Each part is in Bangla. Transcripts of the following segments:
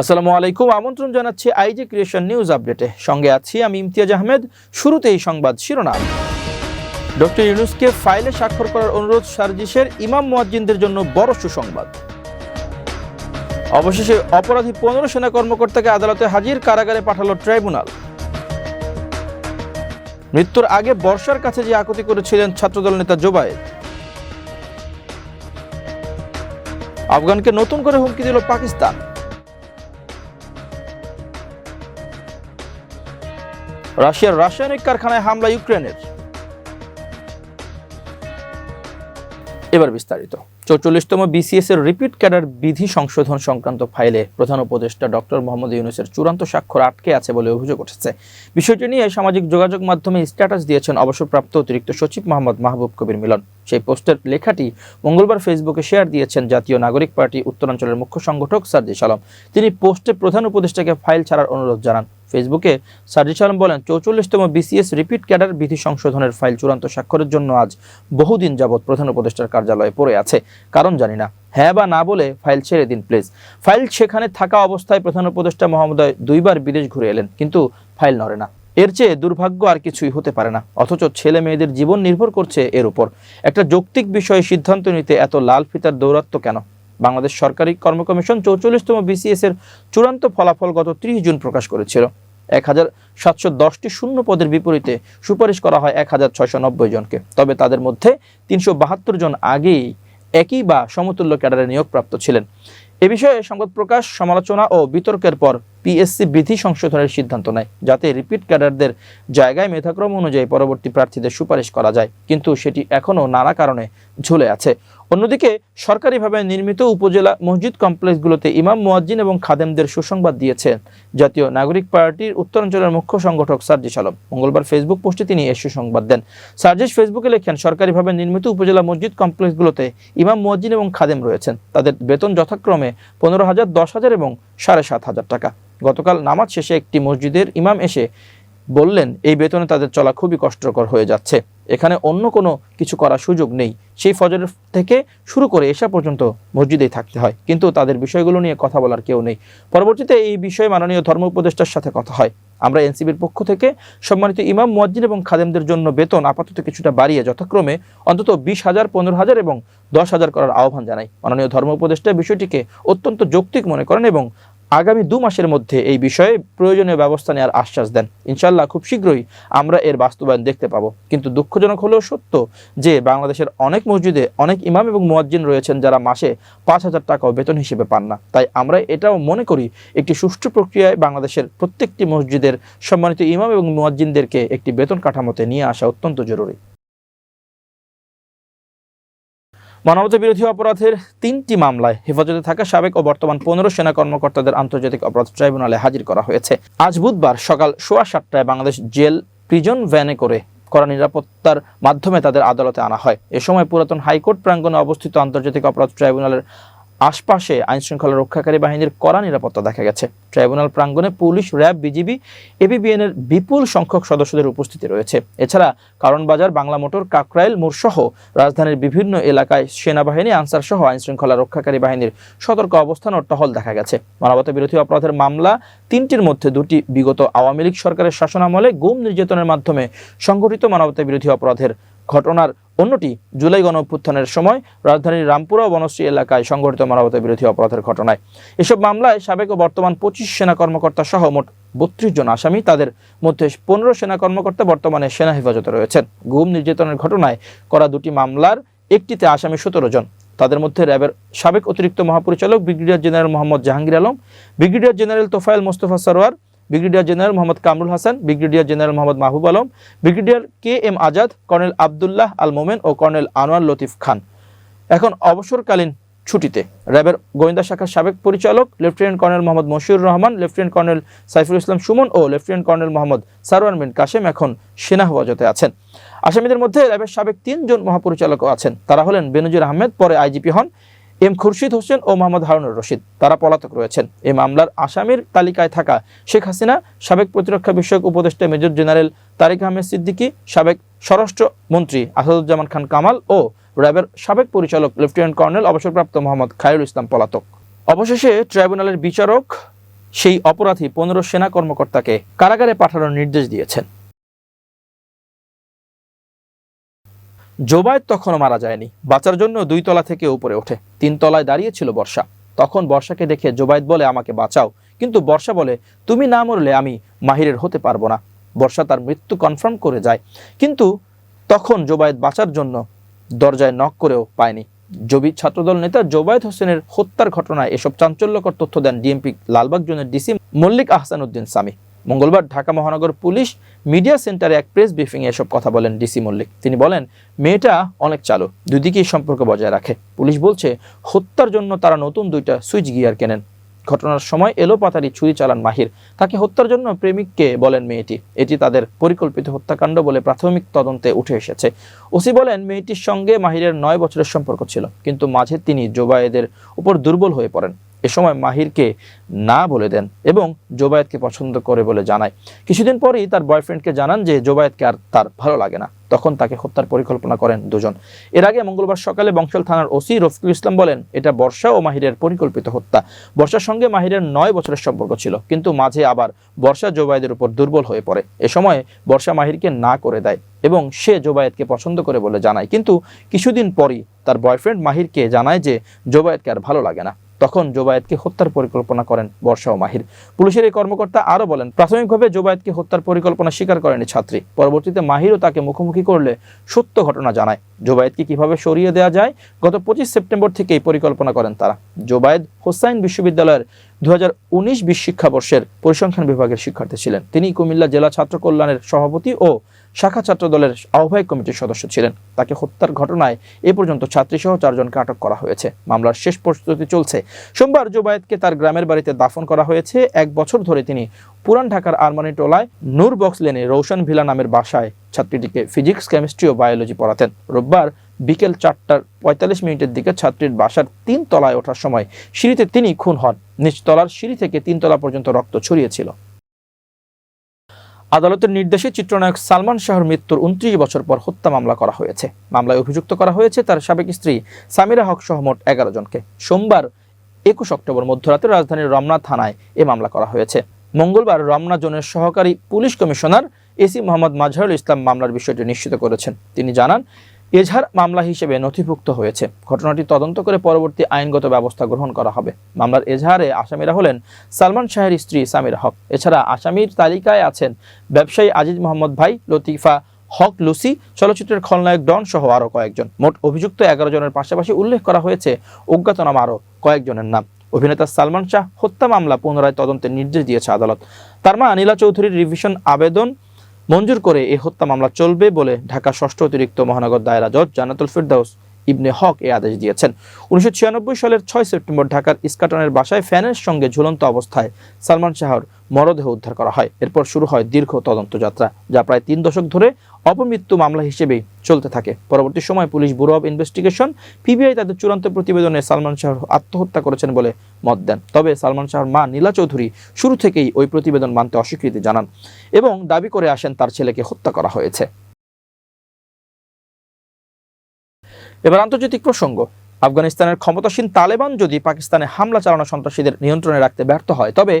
আসসালামু আলাইকুম। আমন্ত্রণ জানাচ্ছি আইজি ক্রিয়েশন নিউজ আপডেটে। সঙ্গে আছি আমি ইমতিয়াজ আহমেদ। শুরুতেই সংবাদ শিরোনাম। ডক্টর ইউনুসকে ফাইলে স্বাক্ষর করার অনুরোধ সার্জিসের ইমাম মুয়াজ্জিনদের জন্য বড় সুসংবাদ। অবশেষে অপরাধী পনেরো সেনা কর্মকর্তাকে আদালতে হাজির কারাগারে পাঠালো ট্রাইব্যুনাল। মৃত্যুর আগে বর্ষার কাছে যে আকুতি করেছিলেন ছাত্রদল নেতা জোবায়েদ আফগানকে নতুন করে হুমকি দিল পাকিস্তান। রাশিয়ার রাসায়নিক কারখানায় হামলা ইউক্রেনের। এবার বিস্তারিত। চৌচল্লিশতম বিসিএস এর রিপিট ক্যাডার বিধি সংশোধন সংক্রান্ত ফাইলে প্রধান উপদেষ্টা ডক্টর মোহাম্মদ ইউনুসের চূড়ান্ত স্বাক্ষর আটকে আছে বলে অভিযোগ উঠেছে। বিষয়টি নিয়ে সামাজিক যোগাযোগ মাধ্যমে স্ট্যাটাস দিয়েছেন অবসরপ্রাপ্ত অতিরিক্ত সচিব মোহাম্মদ মাহবুব কবির মিলন। সেই পোস্টের লেখাটি মঙ্গলবার ফেসবুকে শেয়ার দিয়েছেন জাতীয় নাগরিক পার্টি উত্তরাঞ্চলের মুখ্য সংগঠক সার্জিস আলম। তিনি পোস্টে প্রধান উপদেষ্টাকে ফাইল ছাড়ার অনুরোধ জানান। ফেসবুকে সার্জিস আলম বলেন, চৌচল্লিশতম বিসিএস রিপিট ক্যাডার বিধি সংশোধনের ফাইল চূড়ান্ত স্বাক্ষরের জন্য আজ বহুদিন যাবৎ প্রধান উপদেষ্টার কার্যালয়ে পড়ে আছে। কারণ জানি না। হ্যাঁ বা না বলে ফাইল ছেড়ে দিন, প্লিজ। ফাইল সেখানে থাকা অবস্থায় প্রধান উপদেষ্টা মহোদয় দুইবার বিদেশ ঘুরে এলেন, কিন্তু ফাইল নড়ে না। এর চেয়ে দুর্ভাগ্য আর কিছুই হতে পারে না, অথচ ছেলে মেয়েদের জীবন নির্ভর করছে এর উপর। একটা যৌক্তিক বিষয়ে সিদ্ধান্ত নিতে এত লাল ফিতার দৌরাত্ম কেন? বাংলাদেশ সরকারি কর্ম কমিশন চৌচল্লিশতম বিসিএস এর চূড়ান্ত ফলাফল গত ত্রিশ জুন প্রকাশ করেছিল। এক হাজার সাতশো দশটি শূন্য পদের বিপরীতে সুপারিশ করা হয় এক হাজার ছয়শো নব্বই জনকে। তবে তাদের মধ্যে তিনশো বাহাত্তর জন আগেই একই বা সমতুল্য ক্যাডারে নিয়োগপ্রাপ্ত ছিলেন। এ বিষয়ে সংবাদ প্রকাশ, সমালোচনা ও বিতর্কের পর পিএসসি বিধি সংশোধনের সিদ্ধান্ত নেয়, যাতে রিপিট ক্যাডারদের জায়গায় মেধাক্রম অনুযায়ী পরবর্তী প্রার্থীদের সুপারিশ করা যায়। কিন্তু সেটি এখনও নানা কারণে ঝুলে আছে। অন্যদিকে সরকারিভাবে নির্মিত উপজেলা মসজিদ কমপ্লেক্সগুলোতে ইমাম, মুয়াজ্জিন এবং খাদেমদের সুসংবাদ দিয়েছেন জাতীয় নাগরিক পার্টির উত্তরাঞ্চলের মুখ্য সংগঠক সার্জিস আলম। মঙ্গলবার ফেসবুক পোস্টে তিনি এ সুসংবাদ দেন। সার্জিস ফেসবুকে লেখেন, সরকারিভাবে নির্মিত উপজেলা মসজিদ কমপ্লেক্সগুলোতে ইমাম, মুয়াজ্জিন এবং খাদেম রয়েছেন। তাদের বেতন যথাক্রমে পনেরো হাজার, দশ হাজার এবং সাড়ে সাত হাজার টাকা। গতকাল নামাজ শেষে একটি মসজিদের ইমাম এসে বললেন, এই বেতনে তাদের চলা খুবই কষ্টকর হয়ে যাচ্ছে। এখানে অন্য কোনো কিছু করার সুযোগ নেই। সেই ফজরের থেকে শুরু করে এসা পর্যন্ত মসজিদেই থাকতে হয়। কিন্তু তাদের বিষয়গুলো নিয়ে কথা বলার কেউ নেই। পরবর্তীতে এই বিষয়ে মাননীয় ধর্ম উপদেষ্টার সাথে কথা হয়। আমরা এনসিবির পক্ষ থেকে সম্মানিত ইমাম, মুয়াজ্জিন এবং খাদেমদের জন্য বেতন আপাতত কিছুটা বাড়িয়ে যথাক্রমে অন্তত বিশ হাজার, পনেরো হাজার এবং দশ হাজার করার আহ্বান জানাই। মাননীয় ধর্ম উপদেষ্টা বিষয়টিকে অত্যন্ত যৌক্তিক মনে করেন এবং আগামী দু মাসের মধ্যে এই বিষয়ে প্রয়োজনীয় ব্যবস্থা নেওয়ার আশ্বাস দেন। ইনশাল্লাহ খুব শীঘ্রই আমরা এর বাস্তবায়ন দেখতে পাবো। কিন্তু দুঃখজনক হলেও সত্য যে বাংলাদেশের অনেক মসজিদে অনেক ইমাম এবং মুয়াজ্জিন রয়েছেন যারা মাসে পাঁচ হাজার টাকাও বেতন হিসেবে পান না। তাই আমরা এটাও মনে করি একটি সুষ্ঠু প্রক্রিয়ায় বাংলাদেশের প্রত্যেকটি মসজিদের সম্মানিত ইমাম এবং মুয়াজ্জিনদেরকে একটি বেতন কাঠামোতে নিয়ে আসা অত্যন্ত জরুরি। মানবতা বিরোধী অপরাধের তিনটি মামলায় হেফাজতে থাকা সাবেক ও বর্তমান পনেরো সেনা কর্মকর্তাদের আন্তর্জাতিক অপরাধ ট্রাইব্যুনালে হাজির করা হয়েছে। আজ বুধবার সকাল সোয়া সাতটায় বাংলাদেশ জেল প্রিজন ভ্যানে করে করা নিরাপত্তার মাধ্যমে তাদের আদালতে আনা হয়। এ সময় পুরাতন হাইকোর্ট প্রাঙ্গনে অবস্থিত আন্তর্জাতিক অপরাধ ট্রাইব্যুনালের আশপাশে আইনশৃঙ্খলা রক্ষাকারী বাহিনীর কড়া নিরাপত্তা দেখা গেছে। ট্রাইব্যুনাল প্রাঙ্গণে পুলিশ, র্যাব, বিজিবি এবিবিএন এর বিপুল সংখ্যক সদস্যদের উপস্থিতি রয়েছে। এছাড়া কারণবাজার, বাংলা মোটর, কাকরাইল মোড় সহ রাজধানীর বিভিন্ন এলাকায় সেনাবাহিনী, আনসার সহ আইনশৃঙ্খলা রক্ষাকারী বাহিনীর সতর্ক অবস্থান ও টহল দেখা গেছে। মানবতা বিরোধী অপরাধের মামলা তিনটির মধ্যে দুটি বিগত আওয়ামী লীগ সরকারের শাসনামলে গুম নির্যাতনের মাধ্যমে সংগঠিত মানবতা বিরোধী অপরাধের ঘটনার অন্যটি জুলাই গণ অভ্যুত্থানের সময় রাজধানীর রামপুরা বনশ্রী এলাকায় সংঘটিত মানবতা বিরোধী অপরাধের ঘটনায়। এসব মামলায় সাবেক ও বর্তমান পঁচিশ সেনা কর্মকর্তা সহ মোট বত্রিশ জন আসামি। তাদের মধ্যে পনেরো সেনা কর্মকর্তা বর্তমানে সেনা হেফাজতে রয়েছেন। গুম নির্যাতনের ঘটনায় করা দুটি মামলার একটিতে আসামি সতেরো জন। তাদের মধ্যে র্যাবের সাবেক অতিরিক্ত মহাপরিচালক brigadier general Mohammad Jahangir Alam, brigadier general Tofayel Mostafa Sarwar brigadier general Mohammad Kamrul Hasan, brigadier general Mohammad Mahbub Alam, brigadier K M Azad, colonel Abdullah Al Momen ও কর্নেল আনোয়ার লতিফ খান। এখন অবসরকালীন ছুটিতে র্যাবের গোয়েন্দা শাখার সাবেক পরিচালক, lieutenant colonel Mohammad Mashiur Rahman, lieutenant colonel Saiful Islam Sumon ও লেফটেন্যান্ট কর্নেল মোহাম্মদ সারওয়ার বিন কাশেম এখন সেনা হেফাজতে আছেন। আসামিদের মধ্যে র্যাবের সাবেক তিনজন মহাপরিচালকও আছেন। তারা হলেন বেনজির আহমেদ, পরে আইজিপি হন এম খুরশিদ হোসেন ও মোহাম্মদ হারুনুর রশিদ। তারা পলাতক রয়েছেন। এই মামলার আসামির তালিকায় থাকা শেখ হাসিনা, সাবেক প্রতিরক্ষা বিষয়ক উপদেষ্টা মেজর জেনারেল তারিক আহমেদ সিদ্দিকী, সাবেক স্বরাষ্ট্র মন্ত্রী আসাদুজ্জামান খান কামাল ও র্যাবের সাবেক পরিচালক লেফটেন্যান্ট কর্নেল অবসরপ্রাপ্ত মোহাম্মদ খায়রুল ইসলাম পলাতক। অবশেষে ট্রাইব্যুনালের বিচারক সেই অপরাধী পনেরো সেনা কর্মকর্তাকে কারাগারে পাঠানোর নির্দেশ দিয়েছেন। জোবায়েদ তখনও মারা যায়নি। বাঁচার জন্য দুই তলা থেকে উপরে ওঠে। তিন তলায় দাঁড়িয়েছিল বর্ষা। তখন বর্ষাকে দেখে জোবায়েদ বলে, আমাকে বাঁচাও। কিন্তু বর্ষা বলে, তুমি না মরলে আমি মাহিরের হতে পারব না। বর্ষা তার মৃত্যু কনফার্ম করে যায়। কিন্তু তখন জোবায়েদ বাঁচার জন্য দরজায় নক করেও পায়নি। জবি ছাত্রদল নেতা জোবায়েদ হোসেনের হত্যার ঘটনায় এসব চাঞ্চল্যকর তথ্য দেন ডিএমপি লালবাগ জোনের ডিসি মল্লিক আহসান উদ্দিন সামি। মঙ্গলবার ঢাকা মহানগর পুলিশ মিডিয়া সেন্টারে এক প্রেস ব্রিফিংয়ে এসব কথা বলেন ডিসি মল্লিক। তিনি বলেন, মেয়েটা অনেক চালু, দুদিকেই সম্পর্ক বজায় রাখে। পুলিশ বলছে, হত্যার জন্য তারা নতুন দুইটা সুইচ গিয়ার কেনেন। ঘটনার সময় এলো পাতারি ছুরি চালান মাহির। তাকে হত্যার জন্য প্রেমিককে বলেন মেয়েটি। এটি তাদের পরিকল্পিত হত্যাকাণ্ড বলে প্রাথমিক তদন্তে উঠে এসেছে। ওসি বলেন, মেয়েটির সঙ্গে মাহিরের নয় বছরের সম্পর্ক ছিল, কিন্তু মাঝে তিনি জোবায়েদের উপর দুর্বল হয়ে পড়েন। এ সময় মাহিরকে না বলে দেন এবং জোবায়েদকে পছন্দ করে বলে জানায়। কিছুদিন পরেই তার বয়ফ্রেন্ডকে জানান যে জোবায়েদকে আর তার ভালো লাগে না। তখন তাকে হত্যার পরিকল্পনা করেন দুজন। এর আগে মঙ্গলবার সকালে বংশাল থানার ওসি রফিকুল ইসলাম বলেন, এটা বর্ষা ও মাহিরের পরিকল্পিত হত্যা। বর্ষার সঙ্গে মাহিরের নয় বছরের সম্পর্ক ছিল, কিন্তু মাঝে আবার বর্ষা জোবায়েদের উপর দুর্বল হয়ে পড়ে। এ সময় বর্ষা মাহিরকে না করে দেয় এবং সে জোবায়েদকে পছন্দ করে বলে জানায়। কিন্তু কিছুদিন পরই তার বয়ফ্রেন্ড মাহিরকে জানায় যে জোবায়েদকে আর ভালো লাগে না। তখন জোবায়েদকে হত্যার পরিকল্পনা করেন বর্ষা ও মাহির। পুলিশের এই কর্মকর্তা আরও বলেন, প্রাথমিকভাবে জোবায়েদকে হত্যার পরিকল্পনা স্বীকার করেনি ছাত্রী। পরবর্তীতে মাহিরও তাকে মুখোমুখি করলে সত্য ঘটনা জানায়। জোবায়েদকে কীভাবে সরিয়ে দেওয়া যায়? গত পঁচিশ সেপ্টেম্বর থেকেই পরিকল্পনা করেন তারা। জোবায়েদ হোসাইন বিশ্ববিদ্যালয়ের দু হাজার উনিশ বিশ শিক্ষাবর্ষের পরিসংখ্যান বিভাগের শিক্ষার্থী ছিলেন। তিনি কুমিল্লা জেলা ছাত্র কল্যাণের সভাপতি ও শাখা ছাত্র দলের আহ্বায়ক কমিটির সদস্য ছিলেন। তাকে হত্যার ঘটনায় এ পর্যন্ত ছাত্রীসহ চারজনকে আটক করা হয়েছে। মামলার শেষ প্রস্তুতি চলছে। সোমবার জোবায়েদকে তার গ্রামের বাড়িতে দাফন করা হয়েছে। এক বছর ধরে তিনি পুরান ঢাকার আরমানি টোলায় নূর বক্স লেনে রৌশন ভিলা নামের বাসায় ছাত্রীটিকে ফিজিক্স, কেমিস্ট্রি ও বায়োলজি পড়াতেন। রোববার বিকেল চারটার পঁয়তাল্লিশ মিনিটের দিকে ছাত্রীর বাসার তিন তলায় ওঠার সময় সিঁড়িতে তিনি খুন হন। নিচতলার সিঁড়ি থেকে তিন তলা পর্যন্ত রক্ত ছড়িয়েছিল। আদালতের নির্দেশে চিত্রনায়ক সালমান শাহর মৃত্যুর উনত্রিশ বছর পর হত্যা মামলা করা হয়েছে। মামলায় অভিযুক্ত করা হয়েছে তার সাবেক স্ত্রী সামিরা হক সহ মোট এগারো জনকে। সোমবার একুশ অক্টোবর মধ্যরাতে রাজধানীর রমনা থানায় এ মামলা করা হয়েছে। মঙ্গলবার রমনা জোনের সহকারী police commissioner AC Mohammad Mazharul Islam মামলার বিষয়টি নিশ্চিত করেছেন। তিনি জানান এজাহার মামলা হিসেবে নথিভুক্ত হয়েছে। ঘটনাটি তদন্ত করে পরবর্তী আইনগত ব্যবস্থা গ্রহণ করা হবে। মামলার এজাহারে আসামিরা হলেন সালমান শাহের স্ত্রী সামিরা হক। এছাড়া আসামির তালিকায় আছেন ব্যবসায়ী আজিজ মোহাম্মদ ভাই, লতিফা হক, লুসি, চলচ্চিত্রের খলনায়ক ডন সহ আরও কয়েকজন। মোট অভিযুক্ত এগারো জনের পাশাপাশি উল্লেখ করা হয়েছে অজ্ঞাতনামা আরও কয়েকজনের নাম। অভিনেতা সালমান শাহ হত্যা মামলা পুনরায় তদন্তের নির্দেশ দিয়েছে আদালত। তার মা নীলা চৌধুরীর রিভিশন আবেদন মঞ্জুর করে এই হত্যা মামলা চলবে বলে ঢাকা ষষ্ঠ অতিরিক্ত মহানগর দায়রা জজ জানাতুল ফিরদাউস ইবনে হক এ আদেশ দিয়েছেন। উনিশশো ছিয়ানব্বই সালের ছয় সেপ্টেম্বর ঢাকার ইস্কাটনের বাসায় ফ্যানের সঙ্গে ঝুলন্ত অবস্থায় সালমান শাহর মরদেহ উদ্ধার করা হয়। এরপর শুরু হয় দীর্ঘ তদন্ত যাত্রা, যা প্রায় তিন দশক ধরে অপমৃত্যু মামলা হিসেবেই চলতে থাকে। পরবর্তী সময় police bureau of investigation, PBI তাদের চূড়ান্ত প্রতিবেদনে সালমান শাহ আত্মহত্যা করেছেন বলে মত দেন। তবে সালমান শাহর মা নীলা চৌধুরী শুরু থেকেই ওই প্রতিবেদন মানতে অস্বীকৃতি জানান এবং দাবি করে আসেন তার ছেলেকে হত্যা করা হয়েছে। এবার আন্তর্জাতিক প্রসঙ্গ। আফগানিস্তানের ক্ষমতাসীন তালেবান যদি পাকিস্তানে হামলা চালানো সন্ত্রাসীদের নিয়ন্ত্রণে রাখতে ব্যর্থ হয়, তবে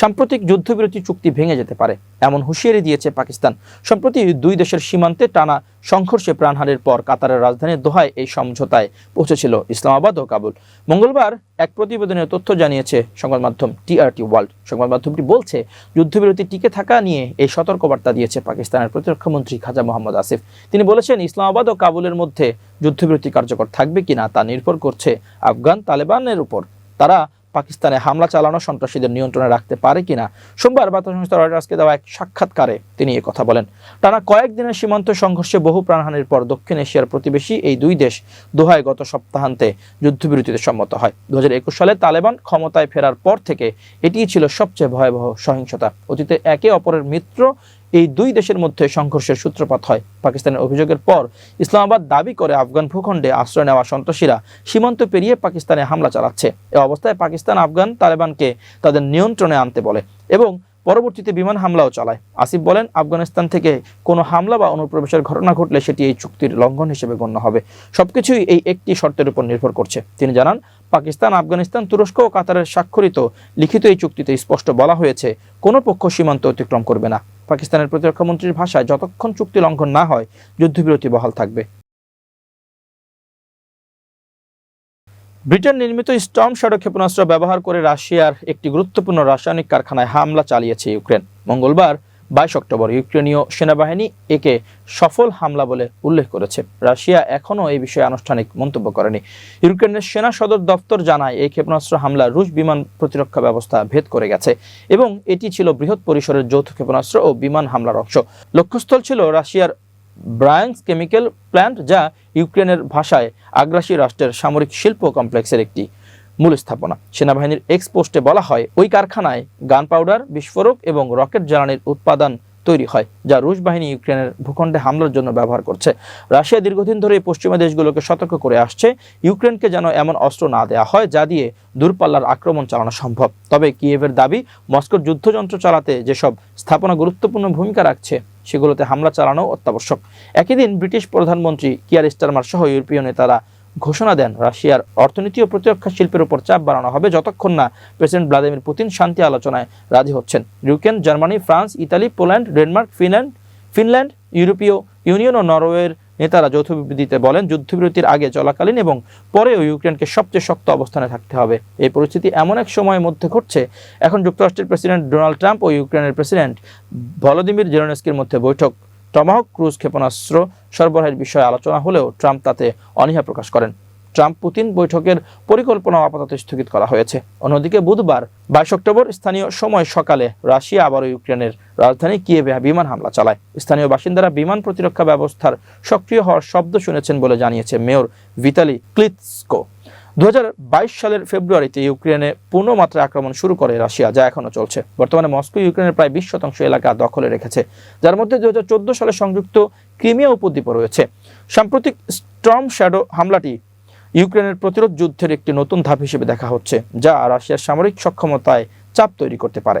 সাম্প্রতিক যুদ্ধবিরতি চুক্তি ভেঙে যেতে পারে, এমন হুঁশিয়ারি দিয়েছে পাকিস্তান। সম্প্রতি দুই দেশের সীমান্তে টানা সংঘর্ষে প্রাণহানির পর কাতারের রাজধানী দোহায় এই সমঝোতায় পৌঁছেছিল ইসলামাবাদ ও কাবুল। মঙ্গলবার এক প্রতিবেদনে তথ্য জানিয়েছে সংবাদ মাধ্যম টিআরটি ওয়ার্ল্ড। সংবাদ মাধ্যমটি বলছে, যুদ্ধবিরতি টিকে থাকা নিয়ে এই সতর্কবার্তা দিয়েছে পাকিস্তানের প্রতিরক্ষামন্ত্রী খাজা মোহাম্মদ আসিফ। তিনি বলেছেন, ইসলামাবাদ ও কাবুলের মধ্যে যুদ্ধবিরতি কার্যকর থাকবে কিনা তা নির্ভর করছে আফগান তালেবানের উপর। তারা পাকিস্তানে হামলা চালানো সন্ত্রাসীদের নিয়ন্ত্রণে রাখতে পারে কিনা? সোমবার বার্তা সংস্থা রয়টার্সকে দেওয়া এক সাক্ষাৎকারে তিনি কথা বলেন। টানা কয়েকদিনের সীমান্ত সংঘর্ষে বহু প্রাণহানির পর দক্ষিণ এশিয়ার প্রতিবেশী এই দুই দেশ দোহায় গত সপ্তাহান্তে যুদ্ধবিরতিতে সম্মত হয়। দুই হাজার একুশ সালে তালেবান ক্ষমতায় ফেরার পর থেকে এটিই ছিল সবচেয়ে ভয়াবহ সহিংসতা। অতীতে একে অপরের মিত্র এই দুই দেশের মধ্যে সংঘর্ষের সূত্রপাত হয়। পাকিস্তানের অভিযোগের পর ইসলামাবাদ দাবি করে আফগান ভূখণ্ডে আশ্রয় নেওয়া সন্ত্রাসীরা সীমান্ত পেরিয়ে পাকিস্তানে হামলা চালাচ্ছে। এ অবস্থায় পাকিস্তান আফগান তালেবানকে তাদের নিয়ন্ত্রণে আনতে বলে এবং পরবর্তীতে বিমান হামলাও চালায়। আসিফ বলেন, আফগানিস্তান থেকে কোনো হামলা বা অনুপ্রবেশের ঘটনা ঘটলে সেটি এই চুক্তির লঙ্ঘন হিসেবে গণ্য হবে। সবকিছুই এই একটি শর্তের উপর নির্ভর করছে। তিনি জানান, পাকিস্তান, আফগানিস্তান, তুরস্ক ও কাতারের স্বাক্ষরিত লিখিত এই চুক্তিতে স্পষ্ট বলা হয়েছে, কোনো পক্ষ সীমান্ত অতিক্রম করবে না। পাকিস্তানের প্রতিরক্ষা মন্ত্রীর ভাষায় যতক্ষণ চুক্তি লঙ্ঘন না হয়, যুদ্ধবিরতি বহাল থাকবে। ব্রিটেন নির্মিত স্টর্ম শ্যাডো ক্ষেপণাস্ত্র ব্যবহার করে রাশিয়ার একটি গুরুত্বপূর্ণ রাসায়নিক কারখানায় হামলা চালিয়েছে ইউক্রেন। মঙ্গলবার বাইশ অক্টোবর ইউক্রেনীয় সেনাবাহিনী একে সফল হামলা বলে উল্লেখ করেছে। রাশিয়া এখনও এই বিষয়ে আনুষ্ঠানিক মন্তব্য করেনি। ইউক্রেনের সেনা সদর দপ্তর জানায়, এই ক্ষেপণাস্ত্র হামলা রুশ বিমান প্রতিরক্ষা ব্যবস্থা ভেদ করে গেছে এবং এটি ছিল বৃহৎ পরিসরের যৌথ ক্ষেপণাস্ত্র ও বিমান হামলার অংশ। লক্ষ্যস্থল ছিল রাশিয়ার ব্রায়ান্স কেমিক্যাল প্ল্যান্ট, যা ইউক্রেনের ভাষায় আগ্রাসী রাষ্ট্রের সামরিক শিল্প কমপ্লেক্সের একটি মূল স্থাপনা সেনাবাহিনীর এক্স পোস্টে বলা হয়, ওই কারখানায় গান পাউডার, বিস্ফোরক এবং রকেট জ্বালানির উৎপাদন তৈরি হয়, যা রুশ বাহিনী ইউক্রেনের ভূখণ্ডে হামলার জন্য ব্যবহার করছে। রাশিয়া দীর্ঘদিন ধরে পশ্চিমা দেশগুলোকে সতর্ক করে আসছে, ইউক্রেনকে যেন এমন অস্ত্র না দেওয়া হয়, যা দিয়ে দূরপাল্লার আক্রমণ চালানো সম্ভব। তবে কিয়েভের দাবি, মস্কোর যুদ্ধযন্ত্র চালাতে যেসব স্থাপনা গুরুত্বপূর্ণ ভূমিকা রাখছে, সেগুলোতে হামলা চালানো অত্যাবশ্যক। একই দিন ব্রিটিশ প্রধানমন্ত্রী কিয়ার স্টারমার সহ ইউরোপীয় নেতারা ঘোষণা দেন, রাশিয়ার অর্থনীতি ও প্রতিরক্ষা শিল্পের উপর চাপ বাড়ানো হবে যতক্ষণ না প্রেসিডেন্ট ভ্লাদিমির পুতিন শান্তি আলোচনায় রাজি হচ্ছেন। Ukraine, Germany, France, Italy, Poland, Denmark, Finland Finland, ইউরোপীয় ইউনিয়ন ও নরওয়ের নেতারা যৌথ বিবৃতিতে বলেন, যুদ্ধবিরতির আগে চলাকালীন এবং পরেও ইউক্রেনকে সবচেয়ে শক্ত অবস্থানে থাকতে হবে। এই পরিস্থিতি এমন এক সময়ের মধ্যে ঘটছে, এখন যুক্তরাষ্ট্রের প্রেসিডেন্ট ডোনাল্ড ট্রাম্প ও ইউক্রেনের প্রেসিডেন্ট ভলোদিমির জেলেনস্কির মধ্যে বৈঠক। টমাহক ক্রুজ ক্ষেপণাস্ত্র সরবরাহের বিষয়ে আলোচনা হলেও ট্রাম্প তাতে অনীহা প্রকাশ করেন। ট্রাম্প পুতিন বৈঠকের পরিকল্পনা আপাতত স্থগিত করা হয়েছে। অন্যদিকে বুধবার, বাইশ অক্টোবর, স্থানীয় সময় সকালে রাশিয়া আবারও ইউক্রেনের রাজধানী কিয়েভে বিমান হামলা চালায়। স্থানীয় বাসিন্দারা বিমান প্রতিরক্ষা ব্যবস্থার সক্রিয় হওয়ার শব্দ শুনেছেন বলে জানিয়েছে মেয়র ভিতালি ক্লিৎস্কো। দু হাজার বাইশ সালের ফেব্রুয়ারিতে ইউক্রেনে পূর্ণমাত্রা আক্রমণ শুরু করে রাশিয়া, যা এখনও চলছে। বর্তমানে মস্কো ইউক্রেনের প্রায় বিশ শতাংশ এলাকা দখলে রেখেছে, যার মধ্যে দু হাজার চোদ্দ সালে সংযুক্ত ক্রিমিয়া উপদ্বীপ রয়েছে। সাম্প্রতিক স্ট্রম শ্যাডো হামলাটি ইউক্রেনের প্রতিরোধ যুদ্ধের একটি নতুন ধাপ হিসেবে দেখা হচ্ছে, যা রাশিয়ার সামরিক সক্ষমতায় চাপ তৈরি করতে পারে।